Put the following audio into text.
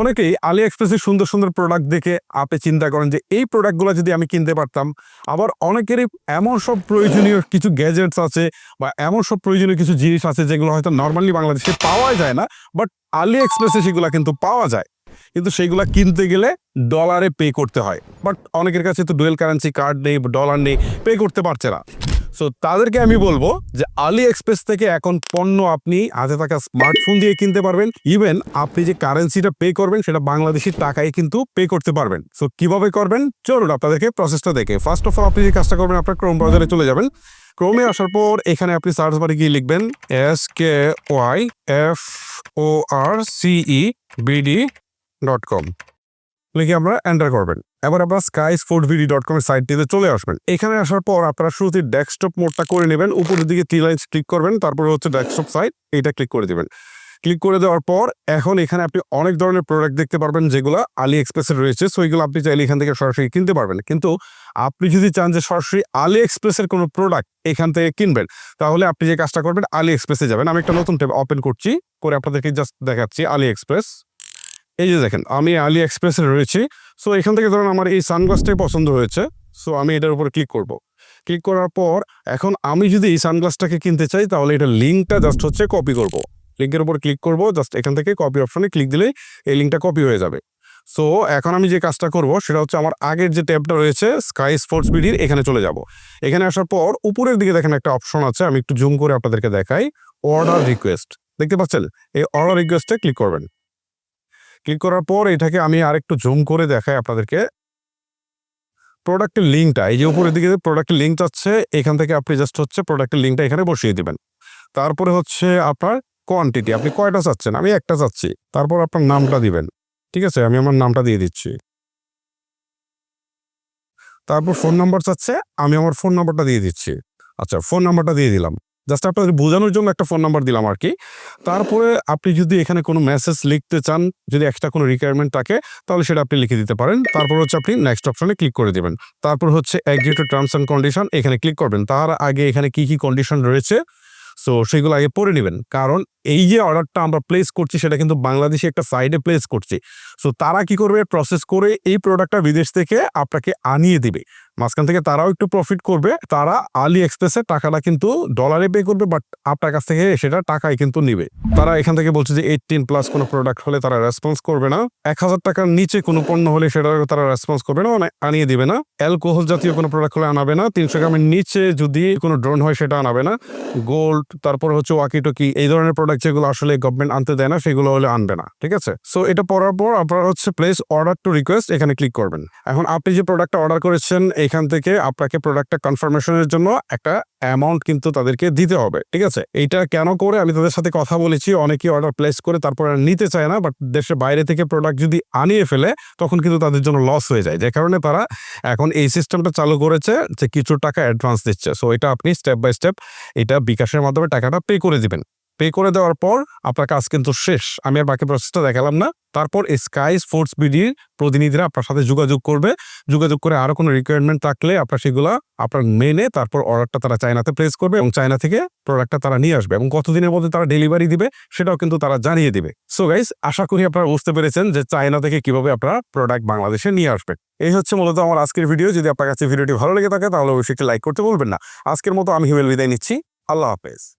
অনেকেই আলি এক্সপ্রেসের সুন্দর সুন্দর প্রোডাক্ট দেখে আপনি চিন্তা করেন যে এই প্রোডাক্টগুলো যদি আমি কিনতে পারতাম, আবার অনেকেরই এমন সব প্রয়োজনীয় কিছু গ্যাজেটস আছে বা এমন সব প্রয়োজনীয় কিছু জিনিস আছে যেগুলো হয়তো নর্মালি বাংলাদেশে পাওয়া যায় না বাট আলি এক্সপ্রেসে সেগুলো কিন্তু পাওয়া যায়। কিন্তু সেইগুলা কিনতে গেলে ডলারে পে করতে হয়। বাট অনেকের কাছে তো ডুয়েল কারেন্সি কার্ড নেই ডলার নেই পে করতে পারছে না। সো তাদেরকে আমি বলব যে আলি এক্সপ্রেস থেকে এখন পণ্য আপনি হাতে থাকা স্মার্টফোন দিয়ে কিনতে পারবেন। ইভেন আপনি যে কারেন্সিটা পে করবেন, সেটা বাংলাদেশি টাকায় কিন্তু পে করতে পারবেন। সো কীভাবে করবেন? চলুন আপনাদেরকে প্রসেসটা দেখে। ফার্স্ট অফ অল আপনি যে কাজটা করবেন, আপনার ক্রোম ব্রাউজারে চলে যাবেন। ক্রোমে আসার পর এখানে আপনি সার্চ বারে গিয়ে লিখবেন S K Y F O R C E BD dot কম লিখে আমরা এন্টার করবেন। এবার আপনার স্কাই স্পোর্ট ভিডি ডট কমের সাইটটিতে চলে আসবেন। এখানে আসার পর আপনারা শুরুতে ডেস্কটপ মোডটা করে নেবেন। উপরের দিকে থ্রি লাইন্স ক্লিক করবেন। তারপরে হচ্ছে ডেস্কটপ সাইট এটা ক্লিক করে দিবেন। ক্লিক করে দেওয়ার পর এখন এখানে আপনি অনেক ধরনের প্রোডাক্ট দেখতে পারবেন যেগুলো আলি এক্সপ্রেসে রয়েছে। সো এগুলো আপনি চাইলে এখান থেকে সরাসরি কিনতে পারবেন। কিন্তু আপনি যদি চান যে সরাসরি আলি এক্সপ্রেসের কোনো প্রোডাক্ট এখান থেকে কিনবেন, তাহলে আপনি যে কাজটা করবেন আলি এক্সপ্রেসে যাবেন। আমি একটা নতুন ট্যাব ওপেন করছি, করে আপনাদেরকে জাস্ট দেখাচ্ছি আলি এক্সপ্রেস এই যে দেখেন, আমি আলি এক্সপ্রেসে রয়েছি। সো এখান থেকে ধরুন আমার এই সানগ্লাসটাই পছন্দ হয়েছে। সো আমি এটার উপর ক্লিক করব। ক্লিক করার পর, এখন আমি যদি এই সানগ্লাসটাকে কিনতে চাই, তাহলে এটা লিঙ্কটা জাস্ট হচ্ছে কপি করব। লিঙ্কের উপর ক্লিক করব জাস্ট এখান থেকে কপি অপশনে ক্লিক দিলেই এই লিঙ্কটা কপি হয়ে যাবে। সো এখন আমি যে কাজটা করব, সেটা হচ্ছে আমার আগের যে ট্যাবটা রয়েছে স্কাই স্পোর্টস বিডির এখানে চলে যাব। এখানে আসার পর, উপরের দিকে দেখেন একটা অপশন আছে, আমি একটু জুম করে আপনাদেরকে দেখাই। অর্ডার রিকোয়েস্ট দেখতে পাচ্ছেন? এই অর্ডার রিকোয়েস্টে ক্লিক করবেন। ক্লিক করার পর এটাকে আমি আরেকটু জুম করে দেখাই আপনাদেরকে। প্রোডাক্টের লিঙ্কটা এই যে উপরের দিকে প্রোডাক্টের লিঙ্ক আছে এখান থেকে আপনি জাস্ট হচ্ছে প্রোডাক্টের লিঙ্কটা এখানে বসিয়ে দিবেন। তারপরে হচ্ছে আপনার কোয়ান্টিটি আপনি কয়টা চাচ্ছেন? আমি একটা চাচ্ছি। তারপর আপনার নামটা দিবেন। ঠিক আছে? আমি আমার নামটা দিয়ে দিচ্ছি। তারপর ফোন নাম্বার চাচ্ছে, আমি আমার ফোন নাম্বারটা দিয়ে দিচ্ছি। আচ্ছা ফোন নাম্বারটা দিয়ে দিলাম। জাস্ট আপনাদের বোঝানোর জন্য একটা ফোন নাম্বার দিলাম আর কি। তারপরে আপনি যদি এখানে কোনো মেসেজ লিখতে চান, যদি একটা কোনো রিকোয়ারমেন্ট থাকে, তাহলে সেটা আপনি লিখে দিতে পারেন। তারপর হচ্ছে আপনি নেক্সট অপশনে ক্লিক করে দেবেন। তারপর হচ্ছে agree to terms and condition এখানে ক্লিক করবেন। তার আগে এখানে কি কি কন্ডিশন রয়েছে সো সেগুলো আগে পড়ে নেবেন। কারণ এই যে অর্ডারটা আমরা প্লেস করছি, সেটা কিন্তু বাংলাদেশে একটা সাইডে প্লেস করছি। সো তারা কি করবে? প্রসেস করে এই প্রোডাক্টটা বিদেশ থেকে আপনাকে আনিয়ে দিবে। মাঝখান থেকে তারাও একটু প্রফিট করবে। তারা আলি এক্সপ্রেসের টাকাটা কিন্তু ডলারে পে করবে বাট আপনার কাছ থেকে সেটা টাকায় কিন্তু নিবে। তারা এখান থেকে বলছে যে এইটিন প্লাস কোনো প্রোডাক্ট হলে তারা রেসপন্স করবে না। এক হাজার টাকার নিচে কোনো পণ্য হলে সেটা তারা রেসপন্স করবে না মানে আনিয়ে দিবে না। অ্যালকোহল জাতীয় কোনো প্রোডাক্ট হলে আনাবে না। তিনশো গ্রামের নিচে যদি কোনো ড্রোন হয়, সেটা আনাবে না। গোল্ড তারপর হচ্ছে ওয়াকি টকি এই ধরনের প্রোডাক্ট যেগুলো আসলে গভর্নমেন্ট আনতে দেয় না, সেগুলো হলে আনবে না, ঠিক আছে? সো এটা পড়ার পর আপনার হচ্ছে প্লেস অর্ডার টু রিকোয়েস্ট এখানে ক্লিক করবেন। এখন আপনি যে প্রোডাক্টটা অর্ডার করেছেন, এখান থেকে আপনাকে প্রোডাক্টটা কনফার্মেশনের জন্য একটা অ্যামাউন্ট কিন্তু তাদেরকে দিতে হবে, ঠিক আছে? এইটা কেন করে আমি তাদের সাথে কথা বলেছি, অনেকেই অর্ডার প্লেস করে তারপর নিতে চায় না বাট দেশের বাইরে থেকে প্রোডাক্ট যদি আনিয়ে ফেলে, তখন কিন্তু তাদের জন্য লস হয়ে যায়। যে কারণে তারা এখন এই সিস্টেমটা চালু করেছে যে কিছু টাকা অ্যাডভান্স দিচ্ছে। সো এটা আপনি স্টেপ বাই স্টেপ এটা বিকাশের মাধ্যমে টাকাটা পে করে দিবেন। পে করে দেওয়ার পর আপনার কাজ কিন্তু শেষ। আমি আর বাকি প্রসেসটা দেখালাম না। তারপর স্কাই স্পোর্টস বিডির প্রতিনিধিরা আপনার সাথে যোগাযোগ করবে। যোগাযোগ করে আরও কোনো রিকোয়ারমেন্ট থাকলে আপনার সেগুলো আপনার মেনে তারপর অর্ডারটা তারা চায়নাতে প্লেস করবে এবং চায়না থেকে প্রোডাক্টটা তারা নিয়ে আসবে এবং কতদিনের মধ্যে তারা ডেলিভারি দিবে সেটাও কিন্তু তারা জানিয়ে দিবে। সো গাইস আশা করি আপনারা বুঝতে পেরেছেন যে চায়না থেকে কীভাবে আপনারা প্রোডাক্ট বাংলাদেশে নিয়ে আসবে। এই হচ্ছে মূলত আমার আজকের ভিডিও যদি আপনার কাছে ভিডিওটি ভালো লেগে থাকে তাহলে অবশ্যই একটি লাইক করতে বলবেন না। আজকের মতো আমি হিমেল বিদায় নিচ্ছি। আল্লাহ হাফেজ।